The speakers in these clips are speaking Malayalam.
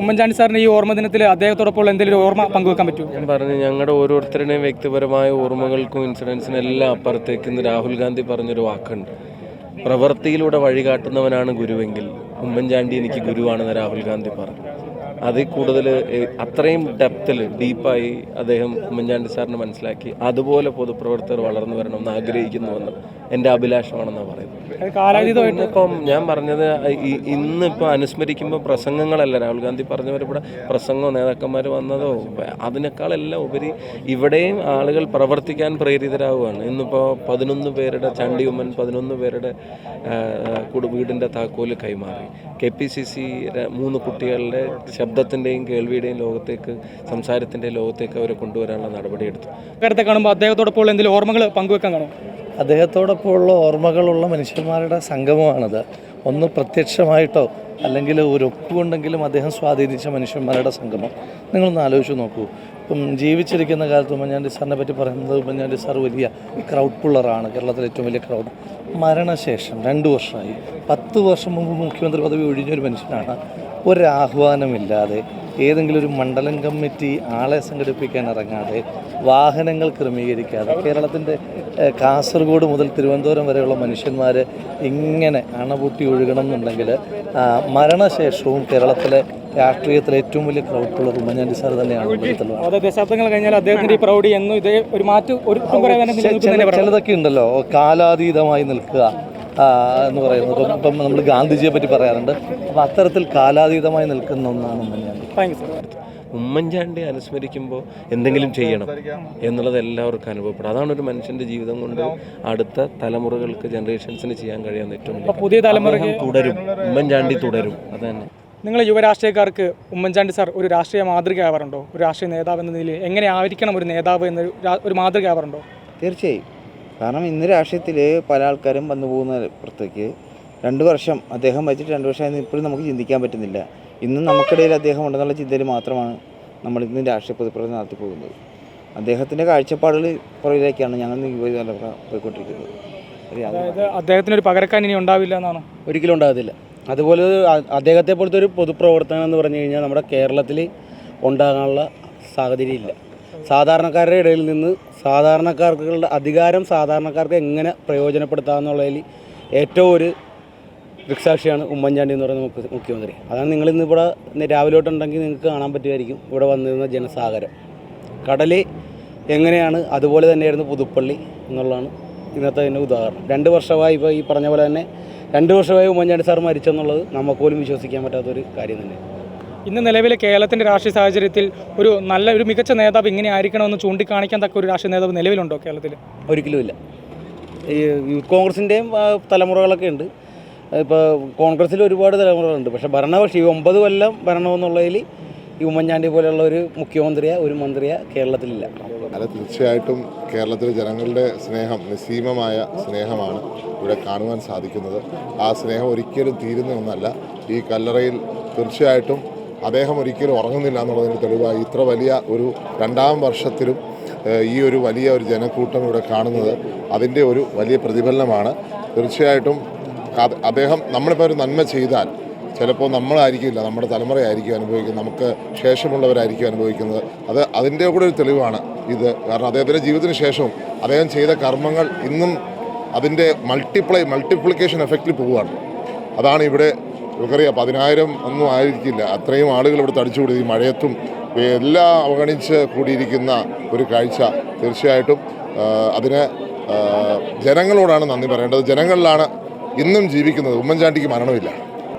ഉമ്മൻചാണ്ടി സാറിന് ഈ ഓർമ്മ ദിനത്തിൽ അദ്ദേഹത്തോടൊപ്പം എന്തെങ്കിലും ഓർമ്മ പങ്കുവെക്കാൻ പറ്റുമോ? ഞാൻ പറഞ്ഞു ഞങ്ങളുടെ ഓരോരുത്തരുടെയും വ്യക്തിപരമായ ഓർമ്മകൾക്കും ഇൻസിഡൻസിനും എല്ലാം അപ്പുറത്തേക്ക് ഇന്ന് രാഹുൽ ഗാന്ധി പറഞ്ഞൊരു വാക്കുണ്ട്. പ്രവൃത്തിയിലൂടെ വഴികാട്ടുന്നവനാണ് ഗുരുവെങ്കിൽ ഉമ്മൻചാണ്ടി എനിക്ക് ഗുരുവാണെന്ന് രാഹുൽ ഗാന്ധി പറഞ്ഞു. അതിൽ കൂടുതൽ അത്രയും ഡെപ്തിൽ ഡീപ്പായി അദ്ദേഹം ഉമ്മൻചാണ്ടി സാറിന് മനസ്സിലാക്കി അതുപോലെ പൊതുപ്രവർത്തകർ വളർന്നു വരണമെന്ന് ആഗ്രഹിക്കുന്നുവെന്ന് എന്റെ അഭിലാഷമാണെന്നാണ് പറയുന്നത്. കാലാതീതമായിട്ട്. ഇപ്പം ഞാൻ പറഞ്ഞത് ഇന്നിപ്പോൾ അനുസ്മരിക്കുമ്പോൾ പ്രസംഗങ്ങളല്ല? രാഹുൽ ഗാന്ധി പറഞ്ഞവർ ഇവിടെ പ്രസംഗമോ നേതാക്കന്മാർ വന്നതോ അതിനേക്കാളെല്ലാം ഉപരി ഇവിടെയും ആളുകൾ പ്രവർത്തിക്കാൻ പ്രേരിതരാകുകയാണ് ഇന്നിപ്പോൾ പതിനൊന്ന് പേരുടെ ചണ്ടി ഉമ്മൻ പതിനൊന്ന് പേരുടെ കുടു വീടിന്റെ താക്കോൽ കൈമാറി. കെ പി സി സി മൂന്ന് കുട്ടികളുടെ ശബ്ദത്തിന്റെയും കേൾവിയുടെയും ലോകത്തേക്ക് സംസാരത്തിന്റെയും ലോകത്തേക്ക് അവരെ കൊണ്ടുവരാനുള്ള നടപടിയെടുത്തു. നേരത്തെ കാണുമ്പോൾ അദ്ദേഹത്തോടൊപ്പം എന്തെങ്കിലും ഓർമ്മകൾ പങ്കുവെക്കാൻ കാണും അദ്ദേഹത്തോടൊപ്പമുള്ള ഓർമ്മകളുള്ള മനുഷ്യന്മാരുടെ സംഗമമാണത്. ഒന്ന് പ്രത്യക്ഷമായിട്ടോ അല്ലെങ്കിൽ ഒരു ഒപ്പുകൊണ്ടെങ്കിലും അദ്ദേഹം സ്വാധീനിച്ച മനുഷ്യന്മാരുടെ സംഗമം. നിങ്ങളൊന്ന് ആലോചിച്ച് നോക്കൂ. ഇപ്പം ജീവിച്ചിരിക്കുന്ന കാലത്ത് ഉമ്മൻചാണ്ടി സാറിനെ പറ്റി പറയുന്നത് ഉമ്മൻചാണ്ടി സാർ വലിയ ക്രൗഡ് പുള്ളറാണ് കേരളത്തിലെ ഏറ്റവും വലിയ ക്രൗഡ് മരണശേഷം രണ്ട് വർഷമായി. പത്ത് വർഷം മുമ്പ് മുഖ്യമന്ത്രി പദവി ഒഴിഞ്ഞൊരു മനുഷ്യനാണ്. ഒരാഹ്വാനമില്ലാതെ ഏതെങ്കിലും ഒരു മണ്ഡലം കമ്മിറ്റി ആളെ സംഘടിപ്പിക്കാൻ ഇറങ്ങാതെ വാഹനങ്ങൾ ക്രമീകരിക്കാതെ കേരളത്തിന്റെ കാസർഗോഡ് മുതൽ തിരുവനന്തപുരം വരെയുള്ള മനുഷ്യന്മാർ ഇങ്ങനെ അണപൊട്ടി ഒഴുകണം എന്നുണ്ടെങ്കിൽ മരണശേഷവും കേരളത്തിലെ രാഷ്ട്രീയത്തിലെ ഏറ്റവും വലിയ പ്രൗഢിയുള്ള ഉമ്മൻചാണ്ടി സാർ തന്നെയാണ് അത് ദശാബ്ദങ്ങൾ കഴിഞ്ഞാൽ അദ്ദേഹത്തിന്റെ ഈ പ്രൗഢി എന്നും ഇതേ ഒരു മാറ്റം ഒരു. ചിലതൊക്കെ ഉണ്ടല്ലോ. കാലാതീതമായി നിൽക്കുക. എന്ന് പറയുന്നത് ഇപ്പം ഇപ്പം നമ്മൾ ഗാന്ധിജിയെ പറ്റി പറയാറുണ്ട്. അപ്പം അത്തരത്തിൽ കാലാതീതമായി നിൽക്കുന്ന ഒന്നാണ് Oommen Chandy. Thank you sir. Oommen Chandy അനുസ്മരിക്കുമ്പോൾ എന്തെങ്കിലും ചെയ്യണം എന്നുള്ളത് എല്ലാവർക്കും അനുഭവപ്പെടും. അതാണ് ഒരു മനുഷ്യന്റെ ജീവിതം കൊണ്ട് അടുത്ത തലമുറകൾക്ക് ജനറേഷൻസിന് ചെയ്യാൻ കഴിയാവുന്ന ഏറ്റവും പുതിയ തലമുറ തുടരും. ഉമ്മൻചാണ്ടി തുടരും. അത് തന്നെ നിങ്ങൾ യുവരാഷ്ട്രീയക്കാർക്ക് ഉമ്മൻചാണ്ടി സാർ ഒരു രാഷ്ട്രീയ മാതൃകയാവാറുണ്ടോ ഒരു രാഷ്ട്രീയ നേതാവ് എന്ന നിലയിൽ എങ്ങനെ ആയിരിക്കണം ഒരു നേതാവ് എന്ന ഒരു മാതൃകയാവാറുണ്ടോ തീർച്ചയായും. കാരണം ഇന്ന് രാഷ്ട്രീയത്തിൽ പല ആൾക്കാരും വന്നു പോകുന്ന പുറത്തേക്ക് രണ്ട് വർഷം അദ്ദേഹം വെച്ചിട്ട് രണ്ട് വർഷം ഇപ്പോഴും നമുക്ക് ചിന്തിക്കാൻ പറ്റുന്നില്ല. ഇന്നും നമുക്കിടയിൽ അദ്ദേഹം ഉണ്ടെന്നുള്ള ചിന്തയിൽ മാത്രമാണ് നമ്മൾ ഇന്ന് രാഷ്ട്രീയ പൊതുപ്രവർത്തനം നടത്തി പോകുന്നത്. അദ്ദേഹത്തിന്റെ കാഴ്ചപ്പാടുകൾ പുറകിലേക്കാണ് ഞങ്ങൾ ഇന്ന് യുവ തലമുറ പോയിക്കൊണ്ടിരിക്കുന്നത്. അതായത് അദ്ദേഹത്തിന് ഒരു പകരക്കാൻ ഇനി ഉണ്ടാവില്ല എന്നാണ്? ഒരിക്കലും ഉണ്ടാകത്തില്ല. അതുപോലെ അദ്ദേഹത്തെ പോലത്തെ ഒരു പൊതുപ്രവർത്തനം എന്ന് പറഞ്ഞു കഴിഞ്ഞാൽ നമ്മുടെ കേരളത്തിൽ ഉണ്ടാകാനുള്ള സാഹചര്യം ഇല്ല. സാധാരണക്കാരുടെ ഇടയിൽ നിന്ന് സാധാരണക്കാർക്കുള്ള അധികാരം സാധാരണക്കാർക്ക് എങ്ങനെ പ്രയോജനപ്പെടുത്താമെന്നുള്ളതിൽ ഏറ്റവും ഒരു ദൃക്സാക്ഷിയാണ് ഉമ്മൻചാണ്ടി എന്ന് പറയുന്ന മുഖ്യമന്ത്രി. അതാണ് നിങ്ങൾ ഇന്ന് ഇവിടെ രാവിലോട്ടുണ്ടെങ്കിൽ നിങ്ങൾക്ക് കാണാൻ പറ്റുമായിരിക്കും ഇവിടെ വന്നിരുന്ന ജനസാഗരം. കടൽ എങ്ങനെയാണ്? അതുപോലെ തന്നെയായിരുന്നു പുതുപ്പള്ളി എന്നുള്ളതാണ് ഇന്നത്തെ അതിന്റെ ഉദാഹരണം. രണ്ട് വർഷമായി ഇപ്പോൾ ഈ പറഞ്ഞ പോലെ തന്നെ രണ്ട് വർഷമായി ഉമ്മൻചാണ്ടി സാർ മരിച്ചെന്നുള്ളത് നമുക്ക് പോലും വിശ്വസിക്കാൻ പറ്റാത്തൊരു കാര്യം തന്നെ ഇന്ന് നിലവിലെ കേരളത്തിന്റെ രാഷ്ട്രീയ സാഹചര്യത്തിൽ ഒരു നല്ല ഒരു മികച്ച നേതാവ് ഇങ്ങനെ ആയിരിക്കണമെന്ന് ചൂണ്ടിക്കാണിക്കാൻ തക്ക ഒരു രാഷ്ട്രീയ നേതാവ് നിലവിലുണ്ടോ കേരളത്തിൽ ഒരിക്കലുമില്ല ഈ യൂത്ത് കോൺഗ്രസിന്റെയും തലമുറകളൊക്കെ ഉണ്ട്. ഇപ്പോൾ കോൺഗ്രസ്സിൽ ഒരുപാട് തലമുറകളുണ്ട്. പക്ഷേ ഭരണപക്ഷി ഈ ഒമ്പത് കൊല്ലം ഭരണമെന്നുള്ളതിൽ ഈ ഉമ്മൻചാണ്ടി പോലെയുള്ള ഒരു മുഖ്യമന്ത്രിയോ ഒരു മന്ത്രിയോ കേരളത്തിലില്ല. അല്ല തീർച്ചയായിട്ടും കേരളത്തിലെ ജനങ്ങളുടെ സ്നേഹം നിസ്സീമമായ സ്നേഹമാണ് ഇവിടെ കാണുവാൻ സാധിക്കുന്നത്. ആ സ്നേഹം ഒരിക്കലും തീരുന്ന ഒന്നല്ല. ഈ കല്ലറയിൽ തീർച്ചയായിട്ടും അദ്ദേഹം ഒരിക്കലും ഉറങ്ങുന്നില്ല എന്നുള്ളതിന് തെളിവായി ഇത്ര വലിയ ഒരു രണ്ടാം വർഷത്തിലും ഈ ഒരു വലിയ ഒരു ജനക്കൂട്ടം ഇവിടെ കാണുന്നത് അതിന്റെ ഒരു വലിയ പ്രതിഫലനമാണ്. തീർച്ചയായിട്ടും അദ്ദേഹം നമ്മളിപ്പോൾ ഒരു നന്മ ചെയ്താൽ ചിലപ്പോൾ നമ്മളായിരിക്കില്ല നമ്മുടെ തലമുറയായിരിക്കും അനുഭവിക്കുന്നത് നമുക്ക് ശേഷമുള്ളവരായിരിക്കും അനുഭവിക്കുന്നത്. അത് അതിന്റെ കൂടെ ഒരു തെളിവാണ് ഇത്. കാരണം അദ്ദേഹത്തിന്റെ ജീവിതത്തിന് ശേഷവും അദ്ദേഹം ചെയ്ത കർമ്മങ്ങൾ ഇന്നും അതിന്റെ മൾട്ടിപ്ലൈ മൾട്ടിപ്ലിക്കേഷൻ എഫക്റ്റിൽ പോവുകയാണ്. അതാണ് ഇവിടെ നമുക്കറിയാം പതിനായിരം ഒന്നും ആയിരിക്കില്ല. അത്രയും ആളുകൾ ഇവിടെ തടിച്ചുകൂടി ഈ മഴയത്തും എല്ലാം അവഗണിച്ച് കൂടിയിരിക്കുന്ന ഒരു കാഴ്ച തീർച്ചയായിട്ടും അതിന് ജനങ്ങളോടാണ് നന്ദി പറയേണ്ടത്. ജനങ്ങളിലാണ് ഇന്നും ജീവിക്കുന്നത്. ഉമ്മൻചാണ്ടിക്ക് മരണമില്ല.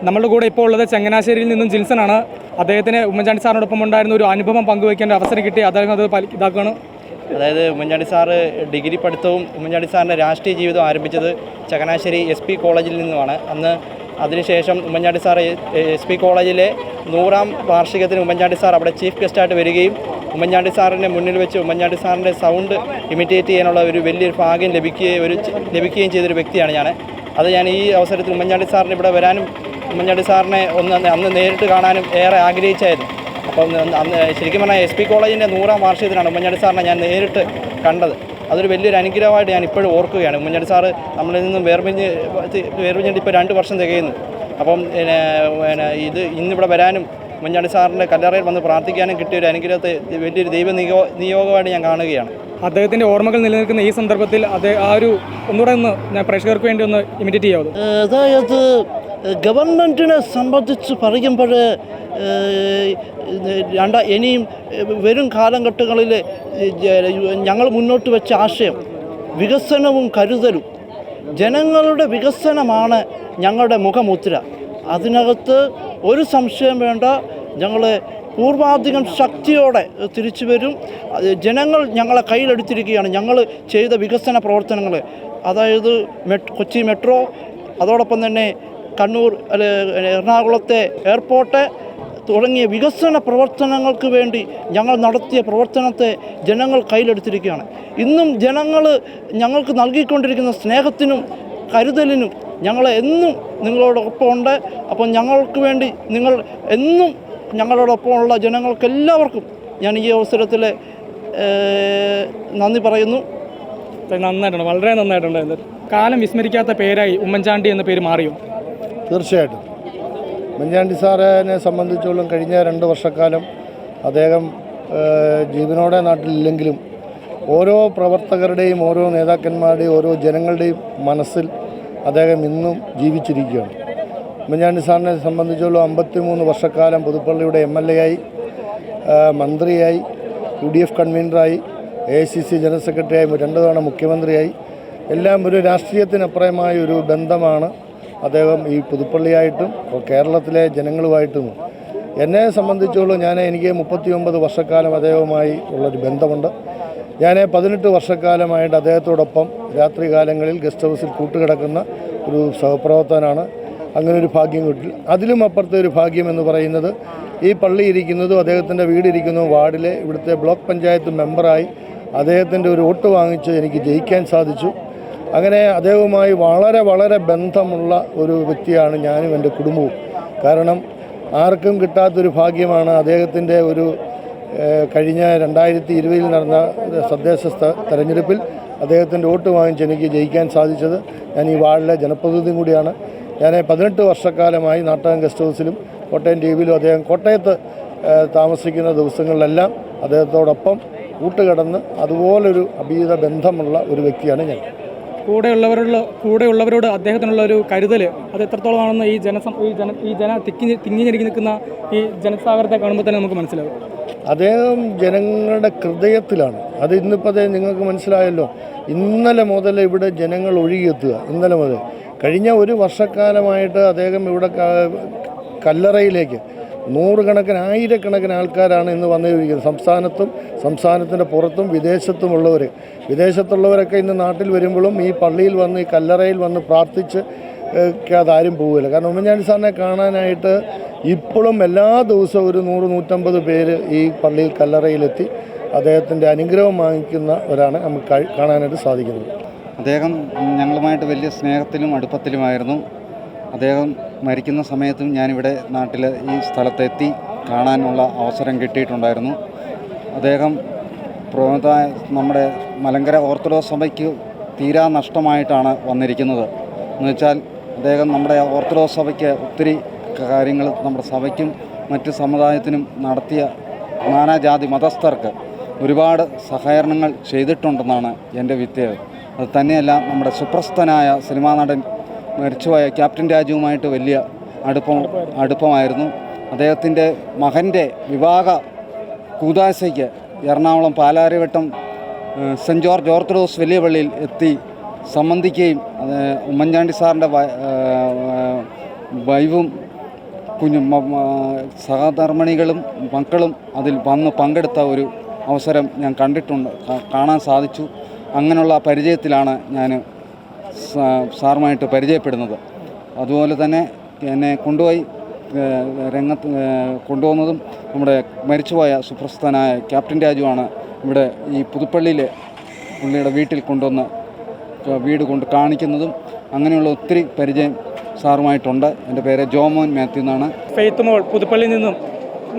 നമ്മളുടെ കൂടെ ഇപ്പോൾ ഉള്ളത് ചങ്ങനാശ്ശേരിയിൽ നിന്നും ജിൽസനാണ് അദ്ദേഹത്തിന് ഉമ്മൻചാണ്ടി സാറിനോടൊപ്പം ഉണ്ടായിരുന്ന ഒരു അനുഭവം പങ്കുവയ്ക്കേണ്ട അവസരം കിട്ടി. അദ്ദേഹം അത് ഇതാക്കുകയാണ് അതായത് ഉമ്മൻചാണ്ടി സാറ് ഡിഗ്രി പഠിത്തവും ഉമ്മൻചാണ്ടി സാറിന്റെ രാഷ്ട്രീയ ജീവിതം ആരംഭിച്ചത് ചങ്ങനാശ്ശേരി എസ് പി കോളേജിൽ നിന്നുമാണ്. അന്ന് അതിനുശേഷം ഉമ്മൻചാണ്ടി സാർ എസ് പി കോളേജിലെ നൂറാം വാർഷികത്തിന് ഉമ്മൻചാണ്ടി സാർ അവിടെ ചീഫ് ഗസ്റ്റായിട്ട് വരികയും ഉമ്മൻചാണ്ടി സാറിന്റെ മുന്നിൽ വെച്ച് ഉമ്മൻചാണ്ടി സാറിന്റെ സൗണ്ട് ഇമിറ്റേറ്റ് ചെയ്യാനുള്ള ഒരു വലിയൊരു ഭാഗ്യം ലഭിക്കുകയും ഒരു ലഭിക്കുകയും ചെയ്തൊരു വ്യക്തിയാണ് ഞാൻ. അത് ഞാൻ ഈ അവസരത്തിൽ ഉമ്മൻചാണ്ടി സാറിന് ഇവിടെ വരാനും ഉമ്മൻചാണ്ടി സാറിനെ ഒന്ന് അന്ന് നേരിട്ട് കാണാനും ഏറെ ആഗ്രഹിച്ചായിരുന്നു. അപ്പം ശരിക്കും പറഞ്ഞാൽ എസ് പി കോളേജിന്റെ നൂറാം വാർഷികത്തിനാണ് ഉമ്മൻചാണ്ടി സാറിനെ ഞാൻ നേരിട്ട് കണ്ടത്. അതൊരു വലിയൊരു അനുഗ്രഹമായിട്ട് ഞാൻ ഇപ്പോഴും ഓർക്കുകയാണ്. ഉമ്മൻചാണ്ടി സാറ് നമ്മളിൽ നിന്നും വേർപിഞ്ഞ് വേർപിഞ്ഞിട്ട് ഇപ്പോൾ രണ്ട് വർഷം തികയുന്നു. അപ്പം പിന്നെ പിന്നെ ഇത് ഇന്നിവിടെ വരാനും ഉമ്മൻചാണ്ടി സാറിന്റെ കല്ലറയിൽ വന്ന് പ്രാർത്ഥിക്കാനും കിട്ടിയ ഒരു അനുഗ്രഹത്തെ വലിയൊരു ദൈവ നിയോ നിയോഗമായിട്ട് ഞാൻ കാണുകയാണ്. അദ്ദേഹത്തിന്റെ ഓർമ്മകൾ നിലനിൽക്കുന്ന ഈ സന്ദർഭത്തിൽ അത് ആ ഒരു ഒന്നുകൂടെ ഒന്ന് ഞാൻ പ്രേക്ഷകർക്ക് വേണ്ടി ഒന്ന് ഇമിറ്റേറ്റ് ചെയ്യാവുന്നു അതായത് ഗവൺമെന്റിനെ സംബന്ധിച്ച് പറയുമ്പോൾ രണ്ട ഇനിയും വരും കാലഘട്ടങ്ങളിൽ ഞങ്ങൾ മുന്നോട്ട് വെച്ച ആശയം വികസനവും കരുതലും ജനങ്ങളുടെ വികസനമാണ് ഞങ്ങളുടെ മുഖമുദ്ര. അതിനകത്ത് ഒരു സംശയം വേണ്ട ഞങ്ങൾ പൂർവാധികം ശക്തിയോടെ തിരിച്ചു വരും. ജനങ്ങൾ ഞങ്ങളെ കയ്യിലെടുത്തിരിക്കുകയാണ്. ഞങ്ങൾ ചെയ്ത വികസന പ്രവർത്തനങ്ങൾ അതായത് കൊച്ചി മെട്രോ അതോടൊപ്പം തന്നെ കണ്ണൂർ എറണാകുളത്തെ എയർപോർട്ട് തുടങ്ങിയ വികസന പ്രവർത്തനങ്ങൾക്ക് വേണ്ടി ഞങ്ങൾ നടത്തിയ പ്രവർത്തനത്തെ ജനങ്ങൾ കയ്യിലെടുത്തിരിക്കുകയാണ്. ഇന്നും ജനങ്ങൾ ഞങ്ങൾക്ക് നൽകിക്കൊണ്ടിരിക്കുന്ന സ്നേഹത്തിനും കരുതലിനും ഞങ്ങൾ എന്നും നിങ്ങളോടൊപ്പം ഉണ്ട് അപ്പം ഞങ്ങൾക്ക് വേണ്ടി നിങ്ങൾ എന്നും ഞങ്ങളോടൊപ്പമുള്ള ജനങ്ങൾക്കെല്ലാവർക്കും ഞാൻ ഈ അവസരത്തിൽ നന്ദി പറയുന്നു. നന്നായിട്ടുണ്ട്. വളരെ നന്നായിട്ടുണ്ട്. കാലം വിസ്മരിക്കാത്ത പേരായി ഉമ്മൻചാണ്ടി എന്ന പേര് മാറിയോ? തീർച്ചയായിട്ടും. ഉമ്മൻചാണ്ടി സാറിനെ സംബന്ധിച്ചോളം കഴിഞ്ഞ രണ്ട് വർഷക്കാലം അദ്ദേഹം ജീവനോടെ നാട്ടിലില്ലെങ്കിലും ഓരോ പ്രവർത്തകരുടെയും ഓരോ നേതാക്കന്മാരുടെയും ഓരോ ജനങ്ങളുടെയും മനസ്സിൽ അദ്ദേഹം ഇന്നും ജീവിച്ചിരിക്കുകയാണ്. ഉമ്മൻചാണ്ടി സാറിനെ സംബന്ധിച്ചോളം അമ്പത്തിമൂന്ന് വർഷക്കാലം പുതുപ്പള്ളിയുടെ എം എൽ എ ആയി മന്ത്രിയായി U D F കൺവീനറായി A I C C general സെക്രട്ടറിയായി രണ്ട് തവണ മുഖ്യമന്ത്രിയായി. എല്ലാം ഒരു രാഷ്ട്രീയത്തിനപ്പുറമായ ഒരു ബന്ധമാണ് അദ്ദേഹം ഈ പുതുപ്പള്ളിയായിട്ടും കേരളത്തിലെ ജനങ്ങളുമായിട്ടും എന്നെ സംബന്ധിച്ചോളം ഞാൻ എനിക്ക് മുപ്പത്തി ഒമ്പത് വർഷക്കാലം അദ്ദേഹവുമായി ഉള്ളൊരു ബന്ധമുണ്ട്. ഞാൻ പതിനെട്ട് വർഷക്കാലമായിട്ട് അദ്ദേഹത്തോടൊപ്പം രാത്രികാലങ്ങളിൽ ഗസ്റ്റ് ഹൗസിൽ കൂട്ടുകിടക്കുന്ന ഒരു സഹപ്രവർത്തനാണ് അങ്ങനെ ഒരു ഭാഗ്യം കിട്ടി. അതിലും അപ്പുറത്തെ ഒരു ഭാഗ്യം എന്ന് പറയുന്നത് ഈ പള്ളി ഇരിക്കുന്നതും അദ്ദേഹത്തിന്റെ വീടിരിക്കുന്നതും വാർഡിലെ ഇവിടുത്തെ ബ്ലോക്ക് പഞ്ചായത്ത് മെമ്പറായി അദ്ദേഹത്തിന്റെ ഒരു വോട്ട് വാങ്ങിച്ച് എനിക്ക് ജയിക്കാൻ സാധിച്ചു. അങ്ങനെ അദ്ദേഹവുമായി വളരെ വളരെ ബന്ധമുള്ള ഒരു വ്യക്തിയാണ് ഞാനും എന്റെ കുടുംബവും. കാരണം ആർക്കും കിട്ടാത്തൊരു ഭാഗ്യമാണ് അദ്ദേഹത്തിന്റെ ഒരു കഴിഞ്ഞ രണ്ടായിരത്തി ഇരുപതിൽ നടന്ന തദ്ദേശ തെരഞ്ഞെടുപ്പിൽ അദ്ദേഹത്തിന്റെ വോട്ട് വാങ്ങിച്ച് എനിക്ക് ജയിക്കാൻ സാധിച്ചത് ഞാൻ ഈ വാർഡിലെ ജനപ്രതിനിധിയും കൂടിയാണ്. ഞാൻ പതിനെട്ട് വർഷക്കാലമായി നാട്ടകം ഗസ്റ്റ് ഹൗസിലും കോട്ടയം ടി വിയിലും അദ്ദേഹം കോട്ടയത്ത് താമസിക്കുന്ന ദിവസങ്ങളിലെല്ലാം അദ്ദേഹത്തോടൊപ്പം കൂട്ടുകിടന്ന് അതുപോലൊരു അഭീത ബന്ധമുള്ള ഒരു വ്യക്തിയാണ് ഞാൻ. കൂടെയുള്ളവരോട് കൂടെയുള്ളവരോട് അദ്ദേഹത്തിനുള്ള ഒരു കരുതൽ അത് എത്രത്തോളമാണെന്ന് ഈ ജനസം ഈ ജന ഈ ജന തിക്കി തിങ്ങിഞ്ഞിരിക്കി നിൽക്കുന്ന ഈ ജനസാഗരത്തെ കാണുമ്പോൾ തന്നെ നമുക്ക് മനസ്സിലാവും അദ്ദേഹം ജനങ്ങളുടെ ഹൃദയത്തിലാണ്. അത് ഇന്നിപ്പോൾ അതേ നിങ്ങൾക്ക് മനസ്സിലായല്ലോ. ഇന്നലെ മുതൽ ഇവിടെ ജനങ്ങൾ ഒഴുകിയെത്തുക. ഇന്നലെ മുതൽ. കഴിഞ്ഞ ഒരു വർഷക്കാലമായിട്ട് അദ്ദേഹം ഇവിടെ കല്ലറയിലേക്ക് നൂറുകണക്കിന് ആയിരക്കണക്കിന് ആൾക്കാരാണ് ഇന്ന് വന്നിരിക്കുന്നത്. സംസ്ഥാനത്തും സംസ്ഥാനത്തിന്റെ പുറത്തും വിദേശത്തുമുള്ളവർ വിദേശത്തുള്ളവരൊക്കെ ഇന്ന് നാട്ടിൽ വരുമ്പോഴും ഈ പള്ളിയിൽ വന്ന് ഈ കല്ലറയിൽ വന്ന് പ്രാർത്ഥിച്ച് അതാരും പോവില്ല. കാരണം ഉമ്മൻചാണ്ടി സാറിനെ കാണാനായിട്ട് ഇപ്പോഴും എല്ലാ ദിവസവും ഒരു നൂറ് നൂറ്റമ്പത് പേര് ഈ പള്ളിയിൽ കല്ലറയിലെത്തി അദ്ദേഹത്തിന്റെ അനുഗ്രഹം വാങ്ങിക്കുന്നവരാണ് നമുക്ക് കാണാനായിട്ട് സാധിക്കുന്നത്. അദ്ദേഹം ഞങ്ങളുമായിട്ട് വലിയ സ്നേഹത്തിലും അടുപ്പത്തിലുമായിരുന്നു. അദ്ദേഹം മരിക്കുന്ന സമയത്തും ഞാനിവിടെ നാട്ടിൽ ഈ സ്ഥലത്തെത്തി കാണാനുള്ള അവസരം കിട്ടിയിട്ടുണ്ടായിരുന്നു. അദ്ദേഹം പ്രമുഖ നമ്മുടെ മലങ്കര ഓർത്തഡോക്സ് സഭയ്ക്ക് തീരാ നഷ്ടമായിട്ടാണ് വന്നിരിക്കുന്നത്. എന്ന് വെച്ചാൽ അദ്ദേഹം നമ്മുടെ ഓർത്തഡോക്സ് സഭയ്ക്ക് ഒത്തിരി കാര്യങ്ങൾ നമ്മുടെ സഭയ്ക്കും മറ്റ് സമുദായത്തിനും നടത്തിയ നാനാജാതി മതസ്ഥർക്ക് ഒരുപാട് സഹകരണങ്ങൾ ചെയ്തിട്ടുണ്ടെന്നാണ് എന്റെ വിദ്യ അത് തന്നെയല്ല നമ്മുടെ സുപ്രസ്തനായ സിനിമാ നടൻ മരിച്ചുപോയ ക്യാപ്റ്റൻ രാജുവുമായിട്ട് വലിയ അടുപ്പം അടുപ്പമായിരുന്നു. അദ്ദേഹത്തിന്റെ മകന്റെ വിവാഹ കൂതാശയ്ക്ക് Ernakulam Palarivattom saint George orthodox വലിയ പള്ളിയിൽ എത്തി സംബന്ധിക്കുകയും ഉമ്മൻചാണ്ടി സാറിന്റെ വൈവും കുഞ്ഞു സഹധർമ്മിണികളും മക്കളും അതിൽ വന്ന് പങ്കെടുത്ത ഒരു അവസരം ഞാൻ കണ്ടിട്ടുണ്ട് കാണാൻ സാധിച്ചു. അങ്ങനെയുള്ള പരിചയത്തിലാണ് ഞാൻ സാറുമായിട്ട് പരിചയപ്പെടുന്നത്. അതുപോലെ തന്നെ എന്നെ കൊണ്ടുപോയി രംഗത്ത് കൊണ്ടുപോകുന്നതും നമ്മുടെ മരിച്ചുപോയ സുപ്രസിദ്ധനായ ക്യാപ്റ്റൻ രാജുവാണ് ഇവിടെ ഈ പുതുപ്പള്ളിയിലെ പുള്ളിയുടെ വീട്ടിൽ കൊണ്ടുവന്ന് വീട് കൊണ്ട് കാണിക്കുന്നതും അങ്ങനെയുള്ള ഒത്തിരി പരിചയം സാറുമായിട്ടുണ്ട്. എന്റെ പേര് ജോമോൻ മാത്യു എന്നാണ്. ഫെയ്ത്ത് മോൾ പുതുപ്പള്ളിയിൽ നിന്നും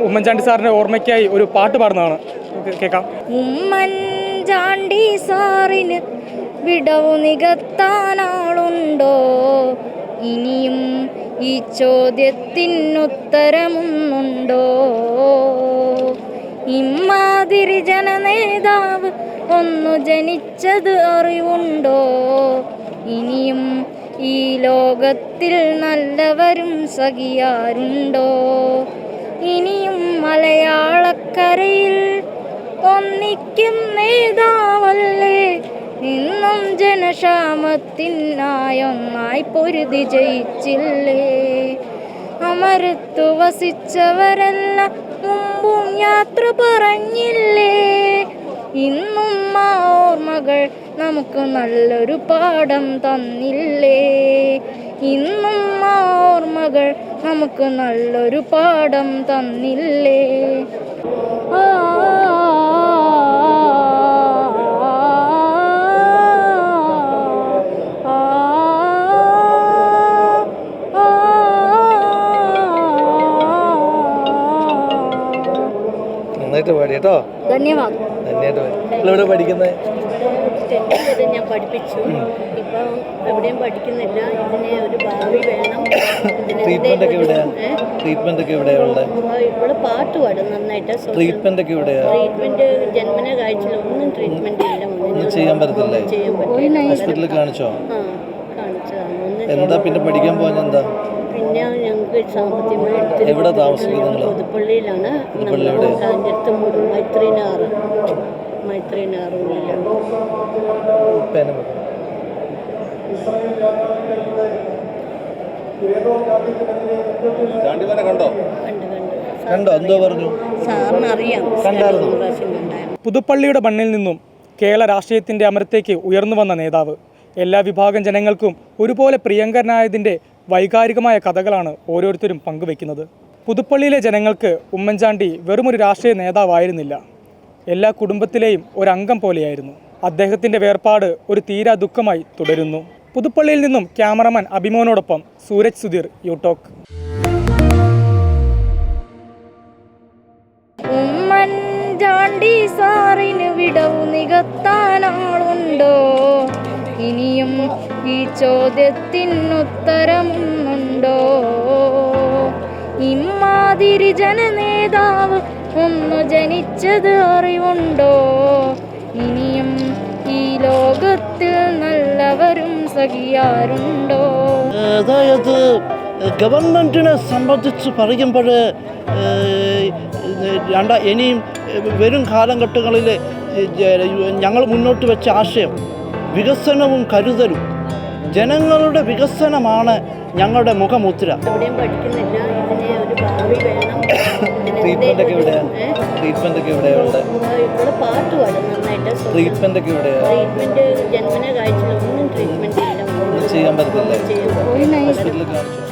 ഉമ്മൻചാണ്ടി സാറിന്റെ ഓർമ്മയ്ക്കായി ഒരു പാട്ട് പാടുന്നതാണ്. കേൾക്കാം കേൾക്കാം. ഉമ്മൻചാണ്ടി സാറിന് വിടവു നികത്താനാളുണ്ടോ ഇനിയും ഈ ചോദ്യത്തിനുത്തരമൊന്നുണ്ടോ? ഇമ്മാതിരി ജനനേതാവ് ഒന്നു ജനിച്ചത് അറിവുണ്ടോ? ഇനിയും ഈ ലോകത്തിൽ നല്ലവരും സഖിയാരുണ്ടോ? ഇനിയും മലയാളക്കരയിൽ ഒന്നിക്കും നേതാവല്ലേ? ജനക്ഷാമത്തിനായി ഒന്നായി പൊരുതി ജയിച്ചില്ലേ? അമരത്തു വസിച്ചവരല്ല മുമ്പും യാത്ര പറഞ്ഞില്ലേ? ഇന്നും ആ ഓർമ്മകൾ നമുക്ക് നല്ലൊരു പാഠം തന്നില്ലേ? ഇന്നും ആ ഓർമ്മകൾ നമുക്ക് നല്ലൊരു പാഠം തന്നില്ലേ? ആ കേട്ടോ ധന്യവാദം. പാടി നിങ്ങളിവിടെ പഠിക്കുന്നത് ടെൻത്ത് വരെ ഞാൻ പഠിപ്പിച്ചു. ഇപ്പം എവിടെയും പഠിക്കുന്നില്ല. ഇതിന് ഒരു ഭാവി വേണം. ട്രീറ്റ്മെന്റ് ഒക്കെ എവിടെയാ? ട്രീറ്റ്മെന്റ് ഒക്കെ എവിടെയാ ഉള്ളത് ഇവിടെ പാട്ട് പാടും നന്നായിട്ട്. ട്രീറ്റ്മെന്റ് ഒക്കെ എവിടെയാ? ട്രീറ്റ്മെന്റ് ജന്മന കാഴ്ചയിൽ ഒന്നും ട്രീറ്റ്മെന്റ് ഇല്ല. ഒന്നും ചെയ്യാൻ പറ്റത്തില്ലേ? ഹോസ്പിറ്റലിൽ കാണിച്ചോ? ആ കാണിച്ചതാണ്. എന്താ പിന്നെ പഠിക്കാൻ പോകാൻ എന്താ? സാമ്പത്തികമായി എവിടെ താമസിക്കുന്നത്? പുതുപ്പള്ളിയിലാണ്. മൈത്രിനാറ് നമ്മൾ എവിടെ? കാഞ്ഞിരത്ത് മൂട് മൈത്രീനാറ്. മൈത്രീനാറ് ഉള്ളിലാണ് പേന കണ്ട്? കണ്ട് കണ്ടോ. എന്തോ പറഞ്ഞു? സാറിന് അറിയാം. പുതുപ്പള്ളിയുടെ മണ്ണിൽ നിന്നും കേരള രാഷ്ട്രീയത്തിന്റെ അമരത്തേക്ക് ഉയർന്നു വന്ന നേതാവ്. എല്ലാ വിഭാഗം ജനങ്ങൾക്കും ഒരുപോലെ പ്രിയങ്കരനായതിന്റെ വൈകാരികമായ കഥകളാണ് ഓരോരുത്തരും പങ്കുവെക്കുന്നത്. പുതുപ്പള്ളിയിലെ ജനങ്ങൾക്ക് ഉമ്മൻചാണ്ടി വെറുമൊരു രാഷ്ട്രീയ നേതാവായിരുന്നില്ല. എല്ലാ കുടുംബത്തിലെയും ഒരംഗം പോലെയായിരുന്നു. അദ്ദേഹത്തിന്റെ വേർപാട് ഒരു തീരാ ദുഃഖമായി തുടരുന്നു. പുതുപ്പള്ളിയിൽ നിന്നും ക്യാമറമാൻ അഭിമോനോടൊപ്പം സൂരജ് സുധീർ യൂടോക്ക് ഉമ്മൻചാണ്ടി സാറിന് വിടവ് നികത്താനാളുണ്ടോ ഇനിയും ഈ ചോദ്യത്തിനുത്തരമൊന്നുണ്ടോ ഇമ്മാതിരി ജനനേതാവ് ഒന്ന് ജനിച്ചത് അറിവുണ്ടോ? ഇനിയും ഈ ലോകത്തിൽ നല്ലവരും സഖിയാരുണ്ടോ? അതായത് ഗവൺമെന്റിനെ സംബന്ധിച്ച് പറയുമ്പോൾ രണ്ട ഇനിയും വരും കാലഘട്ടങ്ങളിൽ ഞങ്ങൾ മുന്നോട്ട് വെച്ച ആശയം വികസനവും കരുതലും. ജനങ്ങളുടെ വികസനമാണ് ഞങ്ങളുടെ മുഖമുദ്ര. ട്രീറ്റ്മെന്റ് ഒക്കെ ട്രീറ്റ്മെന്റ് ഒക്കെ ട്രീറ്റ്മെന്റ് ഒക്കെ ചെയ്യാൻ പറ്റത്തില്ലേ. ഹോസ്പിറ്റലിൽ കാണിച്ചോ